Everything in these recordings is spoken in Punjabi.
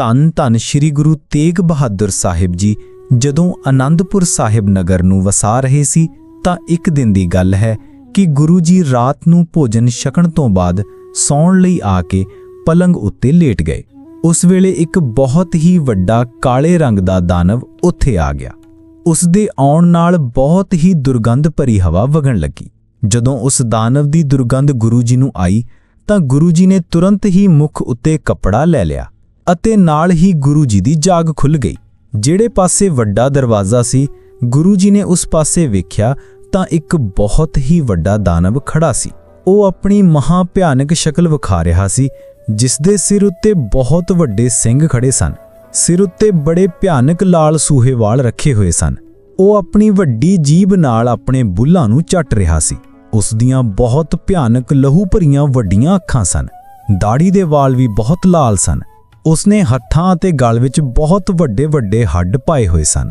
ਧੰਨ ਧੰਨ ਸ੍ਰੀ ਗੁਰੂ ਤੇਗ ਬਹਾਦਰ ਸਾਹਿਬ ਜੀ, ਜਦੋਂ ਆਨੰਦਪੁਰ ਸਾਹਿਬ ਨਗਰ ਨੂੰ ਵਸਾ ਰਹੇ ਸੀ, ਤਾਂ ਇੱਕ ਦਿਨ ਦੀ ਗੱਲ ਹੈ ਕਿ ਗੁਰੂ ਜੀ ਰਾਤ ਨੂੰ ਭੋਜਨ ਛਕਣ ਤੋਂ ਬਾਅਦ ਸੌਣ ਲਈ ਆ ਕੇ ਪਲੰਗ ਉੱਤੇ ਲੇਟ ਗਏ। ਉਸ ਵੇਲੇ ਇੱਕ ਬਹੁਤ ਹੀ ਵੱਡਾ ਕਾਲੇ ਰੰਗ ਦਾ ਦਾਨਵ ਉੱਥੇ ਆ ਗਿਆ। ਉਸ ਦੇ ਆਉਣ ਨਾਲ ਬਹੁਤ ਹੀ ਦੁਰਗੰਧ ਭਰੀ ਹਵਾ ਵਗਣ ਲੱਗੀ। ਜਦੋਂ ਉਸ ਦਾਨਵ ਦੀ ਦੁਰਗੰਧ ਗੁਰੂ ਜੀ ਨੂੰ ਆਈ, ਤਾਂ ਗੁਰੂ ਜੀ ਨੇ ਤੁਰੰਤ ਹੀ ਮੁਖ ਉੱਤੇ ਕੱਪੜਾ ਲੈ ਲਿਆ। ਅਤੇ ਨਾਲ ਹੀ ਗੁਰੂ ਜੀ ਦੀ ਜਾਗ ਖੁੱਲ ਗਈ। ਜਿਹੜੇ ਪਾਸੇ ਵੱਡਾ ਦਰਵਾਜ਼ਾ ਸੀ, ਗੁਰੂ ਜੀ ਨੇ ਉਸ ਪਾਸੇ ਵੇਖਿਆ ਤਾਂ ਇੱਕ ਬਹੁਤ ਹੀ ਵੱਡਾ ਦਾਨਵ ਖੜਾ ਸੀ। ਉਹ ਆਪਣੀ ਮਹਾ ਭਿਆਨਕ ਸ਼ਕਲ ਵਿਖਾ ਰਿਹਾ ਸੀ, ਜਿਸ ਦੇ ਸਿਰ ਉੱਤੇ ਬਹੁਤ ਵੱਡੇ ਸਿੰਘ ਖੜੇ ਸਨ। ਸਿਰ ਉੱਤੇ ਬੜੇ ਭਿਆਨਕ ਲਾਲ ਸੂਹੇ ਵਾਲ ਰੱਖੇ ਹੋਏ ਸਨ। ਉਹ ਆਪਣੀ ਵੱਡੀ ਜੀਭ ਨਾਲ ਆਪਣੇ ਬੁੱਲਾਂ ਨੂੰ ਚੱਟ ਰਿਹਾ ਸੀ। ਉਸ ਦੀਆਂ ਬਹੁਤ ਭਿਆਨਕ ਲਹੂ ਭਰੀਆਂ ਵੱਡੀਆਂ ਅੱਖਾਂ ਸਨ। ਦਾੜੀ ਦੇ ਵਾਲ ਵੀ ਬਹੁਤ ਲਾਲ ਸਨ। ਉਸਨੇ ਹੱਥਾਂ ਅਤੇ ਗਲ ਵਿੱਚ ਬਹੁਤ ਵੱਡੇ ਵੱਡੇ ਹੱਡ ਪਾਏ ਹੋਏ ਸਨ।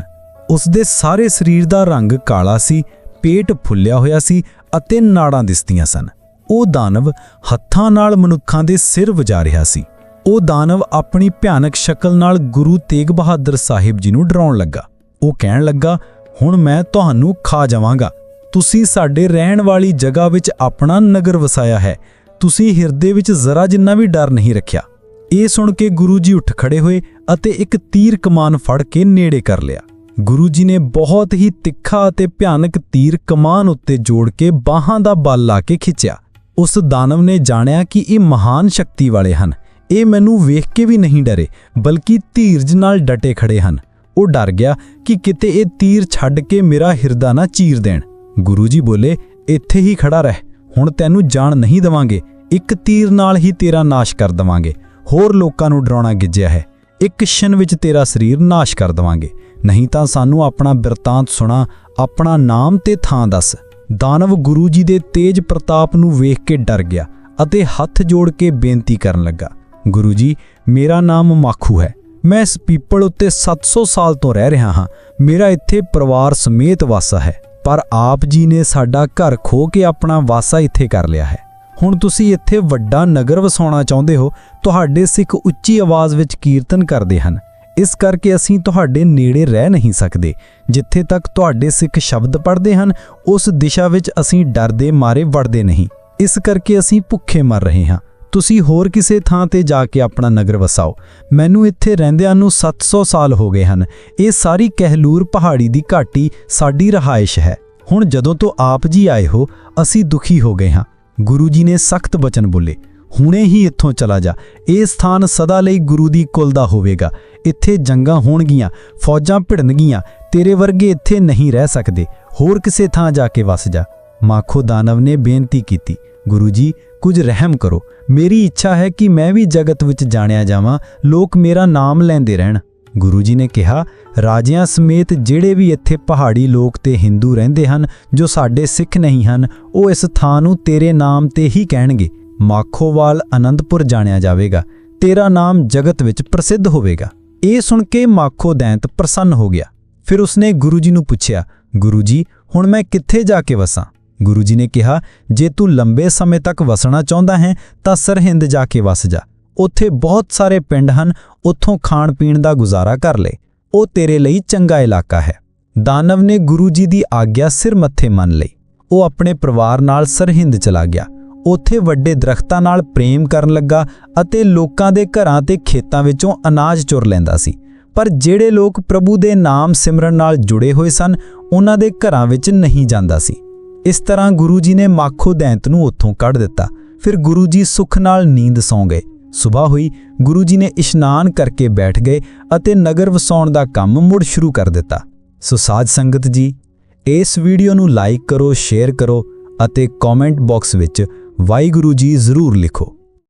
ਉਸਦੇ ਸਾਰੇ ਸਰੀਰ ਦਾ ਰੰਗ ਕਾਲਾ ਸੀ, ਪੇਟ ਫੁੱਲਿਆ ਹੋਇਆ ਸੀ ਅਤੇ ਨਾੜਾਂ ਦਿਸਦੀਆਂ ਸਨ। ਉਹ ਦਾਨਵ ਹੱਥਾਂ ਨਾਲ ਮਨੁੱਖਾਂ ਦੇ ਸਿਰ ਵਜਾ ਰਿਹਾ ਸੀ। ਉਹ ਦਾਨਵ ਆਪਣੀ ਭਿਆਨਕ ਸ਼ਕਲ ਨਾਲ ਗੁਰੂ ਤੇਗ ਬਹਾਦਰ ਸਾਹਿਬ ਜੀ ਨੂੰ ਡਰਾਉਣ ਲੱਗਾ। ਉਹ ਕਹਿਣ ਲੱਗਾ, ਹੁਣ ਮੈਂ ਤੁਹਾਨੂੰ ਖਾ ਜਾਵਾਂਗਾ। ਤੁਸੀਂ ਸਾਡੇ ਰਹਿਣ ਵਾਲੀ ਜਗ੍ਹਾ ਵਿੱਚ ਆਪਣਾ ਨਗਰ ਵਸਾਇਆ ਹੈ। ਤੁਸੀਂ ਹਿਰਦੇ ਵਿੱਚ ਜ਼ਰਾ ਜਿੰਨਾ ਵੀ ਡਰ ਨਹੀਂ ਰੱਖਿਆ। ਇਹ ਸੁਣ ਕੇ ਗੁਰੂ ਜੀ ਉੱਠ ਖੜੇ ਹੋਏ ਅਤੇ ਇੱਕ ਤੀਰ ਕਮਾਨ ਫੜ ਕੇ ਨੇੜੇ ਕਰ ਲਿਆ। ਗੁਰੂ ਜੀ ਨੇ ਬਹੁਤ ਹੀ ਤਿੱਖਾ ਅਤੇ ਭਿਆਨਕ ਤੀਰ ਕਮਾਨ ਉੱਤੇ ਜੋੜ ਕੇ ਬਾਹਾਂ ਦਾ ਬਲ ਲਾ ਕੇ ਖਿੱਚਿਆ। ਉਸ ਦਾਨਵ ਨੇ ਜਾਣਿਆ ਕਿ ਇਹ ਮਹਾਨ ਸ਼ਕਤੀ ਵਾਲੇ ਹਨ। ਇਹ ਮੈਨੂੰ ਵੇਖ ਕੇ ਵੀ ਨਹੀਂ ਡਰੇ, ਬਲਕਿ ਧੀਰਜ ਨਾਲ ਡਟੇ ਖੜੇ ਹਨ। ਉਹ ਡਰ ਗਿਆ ਕਿ ਕਿਤੇ ਇਹ ਤੀਰ ਛੱਡ ਕੇ ਮੇਰਾ ਹਿਰਦਾ ਨਾ ਚੀਰ ਦੇਣ। ਗੁਰੂ ਜੀ ਬੋਲੇ, ਇੱਥੇ ਹੀ ਖੜਾ ਰਹਿ, ਹੁਣ ਤੈਨੂੰ ਜਾਣ ਨਹੀਂ ਦਵਾਂਗੇ। ਇੱਕ ਤੀਰ ਨਾਲ ਹੀ ਤੇਰਾ ਨਾਸ਼ ਕਰ ਦਵਾਂਗੇ। ਹੋਰ ਲੋਕਾਂ ਨੂੰ ਡਰਾਉਣਾ ਗਿੱਜਿਆ ਹੈ। ਇੱਕ ਛਿਨ ਵਿੱਚ ਤੇਰਾ ਸਰੀਰ ਨਾਸ਼ ਕਰ ਦਵਾਂਗੇ। ਨਹੀਂ ਤਾਂ ਸਾਨੂੰ ਆਪਣਾ ਬਿਰਤਾਂਤ ਸੁਣਾ, ਆਪਣਾ ਨਾਮ ਤੇ ਥਾਂ ਦੱਸ। ਦਾਨਵ ਗੁਰੂ ਜੀ ਦੇ ਤੇਜ ਪ੍ਰਤਾਪ ਨੂੰ ਵੇਖ ਕੇ ਡਰ ਗਿਆ ਅਤੇ ਹੱਥ ਜੋੜ ਕੇ ਬੇਨਤੀ ਕਰਨ ਲੱਗਾ, ਗੁਰੂ ਜੀ, ਮੇਰਾ ਨਾਮ ਮਾਖੂ ਹੈ। ਮੈਂ ਇਸ ਪੀਪਲ ਉੱਤੇ 700 ਸਾਲ ਤੋਂ ਰਹਿ ਰਿਹਾ ਹਾਂ। ਮੇਰਾ ਇੱਥੇ ਪਰਿਵਾਰ ਸਮੇਤ ਵਾਸਾ ਹੈ। ਪਰ ਆਪ ਜੀ ਨੇ ਸਾਡਾ ਘਰ ਖੋ ਕੇ ਆਪਣਾ ਵਾਸਾ ਇੱਥੇ ਕਰ ਲਿਆ ਹੈ। ਹੁਣ ਤੁਸੀਂ ਇੱਥੇ ਵੱਡਾ ਨਗਰ ਵਸਾਉਣਾ ਚਾਹੁੰਦੇ ਹੋ, ਤੁਹਾਡੇ ਸਿੱਖ ਉੱਚੀ ਆਵਾਜ਼ ਵਿੱਚ ਕੀਰਤਨ ਕਰਦੇ ਹਨ। ਇਸ ਕਰਕੇ ਅਸੀਂ ਤੁਹਾਡੇ ਨੇੜੇ ਰਹਿ ਨਹੀਂ ਸਕਦੇ। ਜਿੱਥੇ ਤੱਕ ਤੁਹਾਡੇ ਸਿੱਖ ਸ਼ਬਦ ਪੜ੍ਹਦੇ ਹਨ, ਉਸ ਦਿਸ਼ਾ ਵਿੱਚ ਅਸੀਂ ਡਰਦੇ ਮਾਰੇ ਵੜਦੇ ਨਹੀਂ। ਇਸ ਕਰਕੇ ਅਸੀਂ ਭੁੱਖੇ ਮਰ ਰਹੇ ਹਾਂ। ਤੁਸੀਂ ਹੋਰ ਕਿਸੇ ਥਾਂ ਤੇ ਜਾ ਕੇ ਆਪਣਾ ਨਗਰ ਵਸਾਓ। ਮੈਨੂੰ ਇੱਥੇ ਰਹਿੰਦਿਆਂ ਨੂੰ 700 ਸਾਲ ਹੋ ਗਏ ਹਨ। ਇਹ ਸਾਰੀ ਕਹਿਲੂਰ ਪਹਾੜੀ ਦੀ ਘਾਟੀ ਸਾਡੀ ਰਹਾਇਸ਼ ਹੈ। ਹੁਣ ਜਦੋਂ ਤੋਂ ਆਪ ਜੀ ਆਏ ਹੋ, ਅਸੀਂ ਦੁਖੀ ਹੋ ਗਏ ਹਾਂ। ਗੁਰੂ ਜੀ ਨੇ ਸਖਤ ਬਚਨ ਬੋਲੇ, ਹੁਣੇ ਹੀ ਇੱਥੋਂ ਚਲਾ ਜਾ। ਇਹ ਸਥਾਨ ਸਦਾ ਲਈ ਗੁਰੂ ਦੀ ਕੁਲ ਦਾ ਹੋਵੇਗਾ। ਇੱਥੇ ਜੰਗਾਂ ਹੋਣਗੀਆਂ, ਫੌਜਾਂ ਭਿੜਨਗੀਆਂ, ਤੇਰੇ ਵਰਗੇ ਇੱਥੇ ਨਹੀਂ ਰਹਿ ਸਕਦੇ। ਹੋਰ ਕਿਸੇ ਥਾਂ ਜਾ ਕੇ ਵਸ ਜਾ। ਮਾਖੋ ਦਾਨਵ ਨੇ ਬੇਨਤੀ ਕੀਤੀ, ਗੁਰੂ ਜੀ, ਕੁਝ ਰਹਿਮ ਕਰੋ। ਮੇਰੀ ਇੱਛਾ ਹੈ ਕਿ ਮੈਂ ਵੀ ਜਗਤ ਵਿੱਚ ਜਾਣਿਆ ਜਾਵਾਂ। ਲੋਕ ਮੇਰਾ ਨਾਮ ਲੈਂਦੇ ਰਹਿਣ। ਗੁਰੂ ਜੀ ਨੇ ਕਿਹਾ, ਰਾਜਿਆਂ ਸਮੇਤ ਜਿਹੜੇ ਵੀ ਇੱਥੇ ਪਹਾੜੀ ਲੋਕ ਤੇ ਹਿੰਦੂ ਰਹਿੰਦੇ ਹਨ, ਜੋ ਸਾਡੇ ਸਿੱਖ ਨਹੀਂ ਹਨ, ਉਹ ਇਸ ਥਾਂ ਨੂੰ ਤੇਰੇ ਨਾਮ ਤੇ ਹੀ ਕਹਿਣਗੇ। ਮਾਖੋਵਾਲ ਆਨੰਦਪੁਰ ਜਾਣਿਆ ਜਾਵੇਗਾ। ਤੇਰਾ ਨਾਮ ਜਗਤ ਵਿੱਚ ਪ੍ਰਸਿੱਧ ਹੋਵੇਗਾ। ਇਹ ਸੁਣ ਕੇ ਮਾਖੋ ਦੈਂਤ ਪ੍ਰਸੰਨ ਹੋ ਗਿਆ। ਫਿਰ ਉਸਨੇ ਗੁਰੂ ਜੀ ਨੂੰ ਪੁੱਛਿਆ, ਗੁਰੂ ਜੀ, ਹੁਣ ਮੈਂ ਕਿੱਥੇ ਜਾ ਕੇ ਵਸਾਂ? ਗੁਰੂ ਜੀ ਨੇ ਕਿਹਾ, ਜੇ ਤੂੰ ਲੰਬੇ ਸਮੇਂ ਤੱਕ ਵਸਣਾ ਚਾਹੁੰਦਾ ਹੈ, ਤਾਂ ਸਰਹਿੰਦ ਜਾ ਕੇ ਵਸ ਜਾ। ਉੱਥੇ ਬਹੁਤ ਸਾਰੇ ਪਿੰਡ ਹਨ, ਉੱਥੋਂ ਖਾਣ ਪੀਣ ਦਾ ਗੁਜ਼ਾਰਾ ਕਰ ਲੈ ਉਹ ਤੇਰੇ ਲਈ ਚੰਗਾ ਇਲਾਕਾ ਹੈ। ਦਾਨਵ ਨੇ ਗੁਰੂ ਜੀ ਦੀ ਆਗਿਆ ਸਿਰ ਮੱਥੇ ਮੰਨ ਲਈ। ਉਹ ਆਪਣੇ ਪਰਿਵਾਰ ਨਾਲ ਸਰਹਿੰਦ ਚਲਾ ਗਿਆ। ਉੱਥੇ ਵੱਡੇ ਦਰਖਤਾਂ ਨਾਲ ਪ੍ਰੇਮ ਕਰਨ ਲੱਗਾ ਅਤੇ ਲੋਕਾਂ ਦੇ ਘਰਾਂ ਤੇ ਖੇਤਾਂ ਵਿੱਚੋਂ ਅਨਾਜ ਚੁਰ ਲੈਂਦਾ ਸੀ। ਪਰ ਜਿਹੜੇ ਲੋਕ ਪ੍ਰਭੂ ਦੇ ਨਾਮ ਸਿਮਰਨ ਨਾਲ ਜੁੜੇ ਹੋਏ ਸਨ, ਉਹਨਾਂ ਦੇ ਘਰਾਂ ਵਿੱਚ ਨਹੀਂ ਜਾਂਦਾ ਸੀ। ਇਸ ਤਰ੍ਹਾਂ ਗੁਰੂ ਜੀ ਨੇ ਮਾਖੋ ਦੈਂਤ ਨੂੰ ਉੱਥੋਂ ਕੱਢ ਦਿੱਤਾ। ਫਿਰ ਗੁਰੂ ਜੀ ਸੁੱਖ ਨਾਲ ਨੀਂਦ ਸੌਂ ਗਏ। ਸਵੇਰ ਹੋਈ, ਗੁਰੂ ਜੀ ਨੇ ਇਸ਼ਨਾਨ ਕਰਕੇ ਬੈਠ ਗਏ ਅਤੇ ਨਗਰ ਵਸਾਉਣ ਦਾ ਕੰਮ ਮੁੜ ਸ਼ੁਰੂ ਕਰ ਦਿੱਤਾ। ਸੋ ਸਾਧ ਸੰਗਤ ਜੀ, ਇਸ ਵੀਡੀਓ ਨੂੰ ਲਾਈਕ ਕਰੋ, ਸ਼ੇਅਰ ਕਰੋ ਅਤੇ ਕਮੈਂਟ ਬਾਕਸ ਵਿੱਚ ਵਾਹਿਗੁਰੂ ਜੀ ਜ਼ਰੂਰ ਲਿਖੋ।